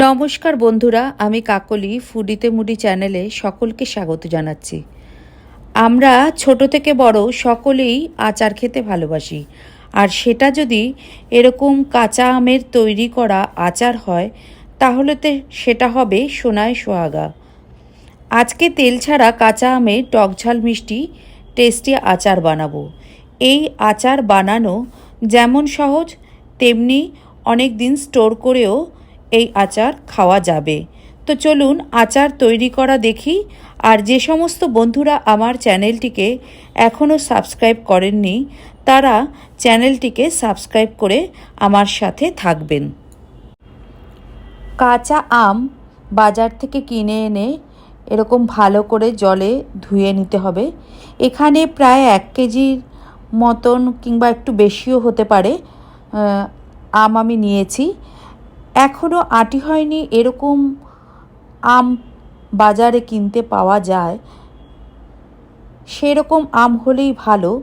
নমস্কার বন্ধুরা, আমি কাকলি, ফুডিতে মুডি চ্যানেলে সকলকে স্বাগত জানাচ্ছি। আমরা ছোট থেকে বড় সকলেই আচার খেতে ভালোবাসি। আর সেটা যদি এরকম কাঁচা আমের তৈরি করা আচার হয়, তাহলে তো সেটা হবে সোনায় সোহাগা। আজকে তেল ছাড়া কাঁচা আমের টকঝাল মিষ্টি, টেস্টি আচার বানাবো। এই আচার বানানো যেমন সহজ, তেমনি অনেক দিন স্টোর করেও এই আচার খাওয়া যাবে। তো চলুন আচার তৈরি করা দেখি। আর যে সমস্ত বন্ধুরা আমার চ্যানেলটিকে এখনও সাবস্ক্রাইব করেননি, তারা চ্যানেলটিকে সাবস্ক্রাইব করে আমার সাথে থাকবেন। কাঁচা আম বাজার থেকে কিনে এনে এরকম ভালো করে জলে ধুয়ে নিতে হবে। এখানে প্রায় এক কেজির মতন কিংবা একটু বেশিও হতে পারে আম আমি নিয়েছি। এখনও আটি হয়নি এরকম আম বাজারে কিনতে পাওয়া যায়। সেরকম আম হলেই ভালো,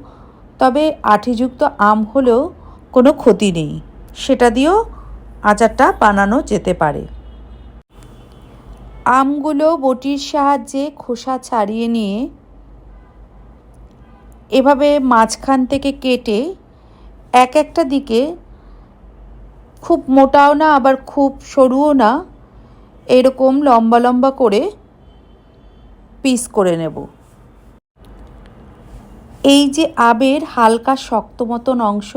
তবে আঠিযুক্ত আম হলেও কোনো ক্ষতি নেই। সেটা দিয়েও আচারটা বানানো যেতে পারে। আমগুলো বটির সাহায্যে খোসা ছাড়িয়ে নিয়ে এভাবে মাঝখান থেকে কেটে এক একটা দিকে খুব মোটাও না, আবার খুব সরুও না, এরকম লম্বা লম্বা করে পিস করে নেব। এই যে আমের হালকা শক্ত মতন অংশ,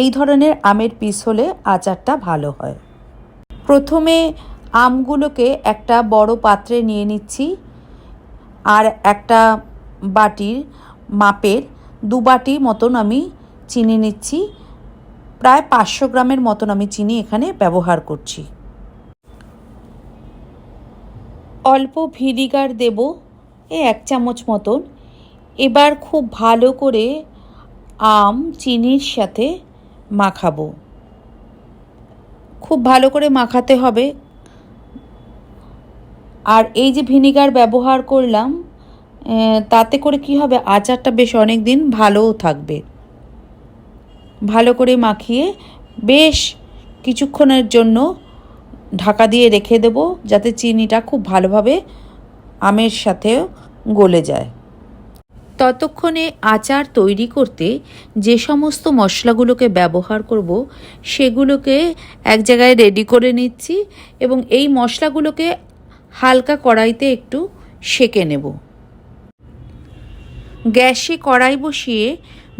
এই ধরনের আমের পিস হলে আচারটা ভালো হয়। প্রথমে আমগুলোকে একটা বড় পাত্রে নিয়ে নিচ্ছি, আর একটা বাটির মাপের দু বাটি মতন আমি চিনি নিচ্ছি প্রায় পাঁচশো গ্রামের মতন আমি চিনি এখানে ব্যবহার করছি। অল্প ভিনিগার দেব এই এক চামচ মতন। এবার খুব ভালো করে আম, চিনির সাথে মাখাবো। খুব ভালো করে মাখাতে হবে। আর এই যে ভিনিগার ব্যবহার করলাম তাতে করে কি হবে? আচারটা বেশ অনেক দিন ভালোও থাকবে। ভালো করে মাখিয়ে বেশ কিছুক্ষণের জন্য ঢাকা দিয়ে রেখে দেবো, যাতে চিনিটা খুব ভালোভাবে আমের সাথে গলে যায়। ততক্ষণে আচার তৈরি করতে যে সমস্ত মশলাগুলোকে ব্যবহার করব, সেগুলোকে এক জায়গায় রেডি করে নিচ্ছি এবং এই মশলাগুলোকে হালকা কড়াইতে একটু সেকে নেব। গ্যাসে কড়াই বসিয়ে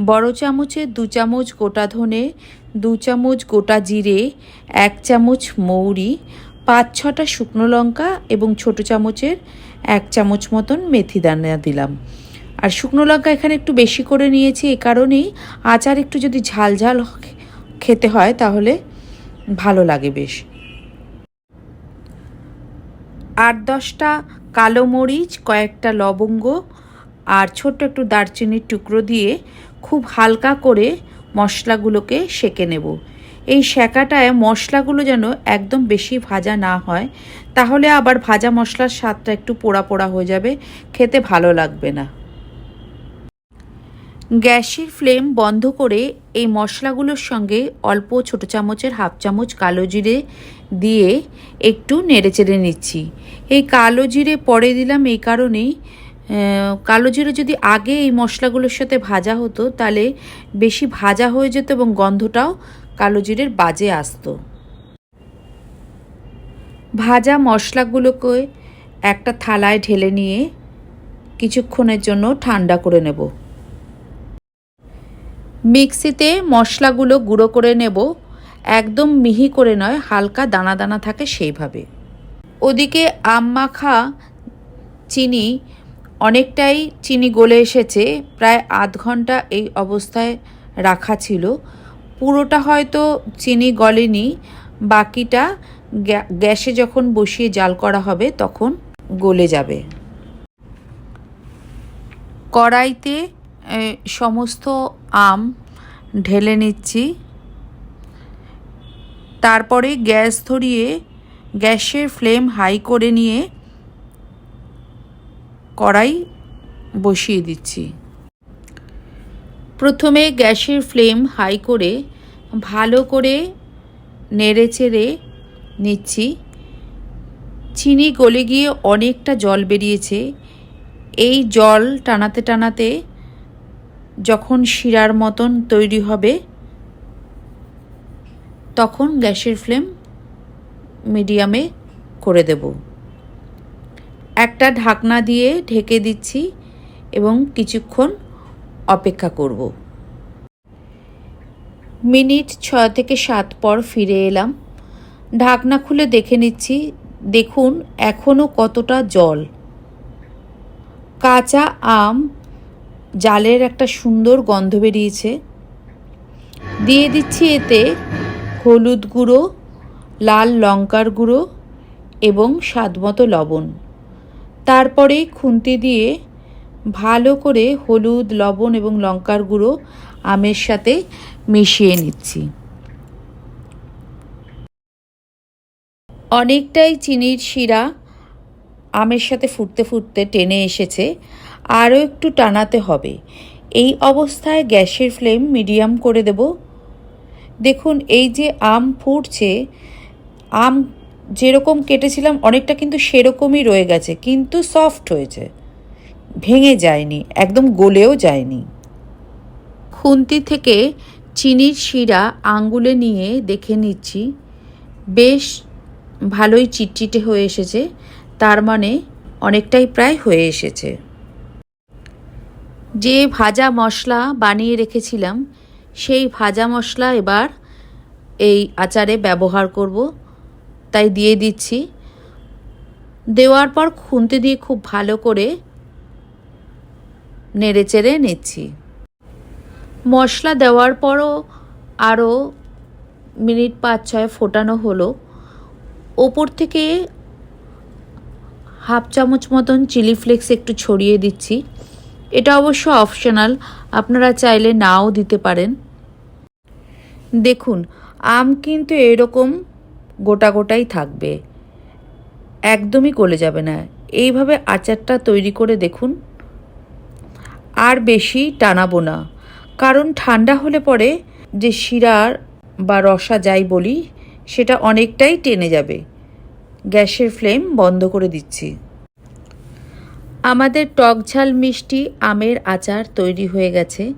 বড় চামচে দু চামচ গোটা ধনে, দু চামচ গোটা জিরে, এক চামচ মৌরি, পাঁচ ছটা শুকনো লঙ্কা এবং ছোট চামচের এক চামচ মতন মেথি দানা দিলাম। আর শুকনো লঙ্কা এখানে একটু বেশি করে নিয়েছি এ কারণেই আচার একটু যদি ঝাল ঝাল খেতে হয় তাহলে ভালো লাগে বেশ। আট দশটা কালো মরিচ, কয়েকটা লবঙ্গ আর ছোট্ট একটু দারচিনির টুকরো দিয়ে খুব হালকা করে মশলাগুলোকে সেকে নেব। এই সেকাটায় মশলাগুলো যেন একদম বেশি ভাজা না হয়, তাহলে আবার ভাজা মশলার স্বাদটা একটু পোড়া পোড়া হয়ে যাবে, খেতে ভালো লাগবে না। গ্যাসের ফ্লেম বন্ধ করে এই মশলাগুলোর সঙ্গে অল্প ছোট চামচের হাফ চামচ কালো জিরে দিয়ে একটু নেড়েচেড়ে নিচ্ছি। এই কালো জিরে পরে দিলাম এই কারণেই কালো জিরে যদি আগে এই মশলাগুলোর সাথে ভাজা হতো, তাহলে বেশি ভাজা হয়ে যেত এবং গন্ধটাও কালো জিরের বাজে আসতো। ভাজা মশলাগুলোকে একটা থালায় ঢেলে নিয়ে কিছুক্ষণের জন্য ঠান্ডা করে নেব। মিক্সিতে মশলাগুলো গুঁড়ো করে নেব। একদম মিহি করে নয়, হালকা দানা দানা থাকে সেইভাবে। ওদিকে আম মাখা চিনি অনেকটাই চিনি গলে এসেছে, প্রায় আধ ঘণ্টা এই অবস্থায় রাখা ছিল। পুরোটা হয়তো চিনি গলেনি, বাকিটা গ্যাসে যখন বসিয়ে জাল করা হবে তখন গলে যাবে। কড়াইতে সমস্ত আম ঢেলে নিচ্ছি। তারপরে গ্যাস ধরিয়ে, গ্যাসের ফ্লেম হাই করে নিয়ে কড়াই বসিয়ে দিচ্ছি। প্রথমে গ্যাসের ফ্লেম হাই করে ভালো করে নেড়ে চেড়ে নিচ্ছি। চিনি গলে গিয়ে অনেকটা জল বেরিয়েছে। এই জল টানাতে টানাতে যখন শিরার মতন তৈরি হবে, তখন গ্যাসের ফ্লেম মিডিয়ামে করে দেব। একটা ঢাকনা দিয়ে ঢেকে দিচ্ছি এবং কিছুক্ষণ অপেক্ষা করব। মিনিট ছয় থেকে সাত পর ফিরে এলাম। ঢাকনা খুলে দেখে নিচ্ছি, দেখুন এখনও কতটা জল। কাঁচা আম জালের একটা সুন্দর গন্ধ বেরিয়েছে। দিয়ে দিচ্ছি এতে হলুদ গুঁড়ো, লাল লঙ্কার গুঁড়ো এবং স্বাদমতো লবণ। তারপরে খুন্তি দিয়ে ভালো করে হলুদ, লবণ এবং লঙ্কার গুঁড়ো আমের সাথে মিশিয়ে নিচ্ছি। অনেকটাই চিনির শিরা আমের সাথে ফুটতে ফুটতে টেনে এসেছে, আরও একটু টানাতে হবে। এই অবস্থায় গ্যাসের ফ্লেম মিডিয়াম করে দেব। দেখুন, এই যে আম ফুটছে, আম যেরকম কেটেছিলাম, অনেকটা কিন্তু সেরকমই রয়ে গেছে, কিন্তু সফট হয়েছে। ভেঙে যায়নি, একদম গলেও যায়নি। খুন্তি থেকে চিনির শিরা আঙ্গুলে নিয়ে দেখে নিচ্ছি। বেশ ভালোই চিটচিটে হয়ে এসেছে, তার মানে অনেকটাই প্রায় হয়ে এসেছে। যে ভাজা মশলা বানিয়ে রেখেছিলাম, সেই ভাজা মশলা এবার এই আচারে ব্যবহার করব। তাই দিয়ে দিচ্ছি। দেওয়ার পর খুন্তি দিয়ে খুব ভালো করে নেড়ে চেড়ে নিচ্ছি। মশলা দেওয়ার পরও আরও মিনিট পাঁচ ছয় ফোটানো হলো। ওপর থেকে হাফ চামচ মতন চিলি ফ্লেক্স একটু ছড়িয়ে দিচ্ছি। এটা অবশ্য অপশনাল, আপনারা চাইলে নাও দিতে পারেন। দেখুন, আম কিন্তু এরকম গোটা গোটাই থাকবে। একদমই গলে যাবে না। এইভাবে আচারটা তৈরি করে দেখুন। আর বেশি টানাবো না। কারণ ঠান্ডা হলে পরে যে শিরার বা রসা যাই বলি, সেটা অনেকটাই টেনে যাবে। গ্যাসের ফ্লেম বন্ধ করে দিচ্ছি। আমাদের টক ঝাল মিষ্টি আমের আচার তৈরি হয়ে গেছে।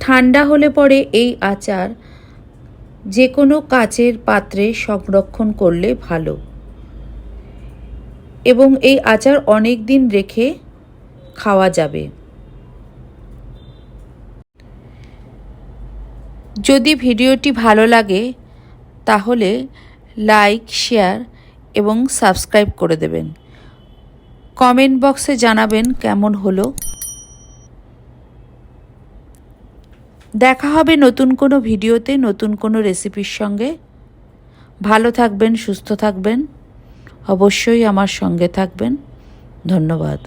ঠান্ডা হলে পরে এই আচার যে কোনো কাচের পাত্রে সংরক্ষণ করলে ভালো। এবং এই আচার অনেক দিন রেখে খাওয়া যাবে। যদি ভিডিওটি ভালো লাগে, তাহলে লাইক, শেয়ার এবং সাবস্ক্রাইব করে দেবেন। কমেন্ট বক্সে জানাবেন কেমন হলো। দেখা হবে নতুন কোনো ভিডিওতে, নতুন কোনো রেসিপির সঙ্গে। ভালো থাকবেন, সুস্থ থাকবেন। অবশ্যই আমার সঙ্গে থাকবেন। ধন্যবাদ।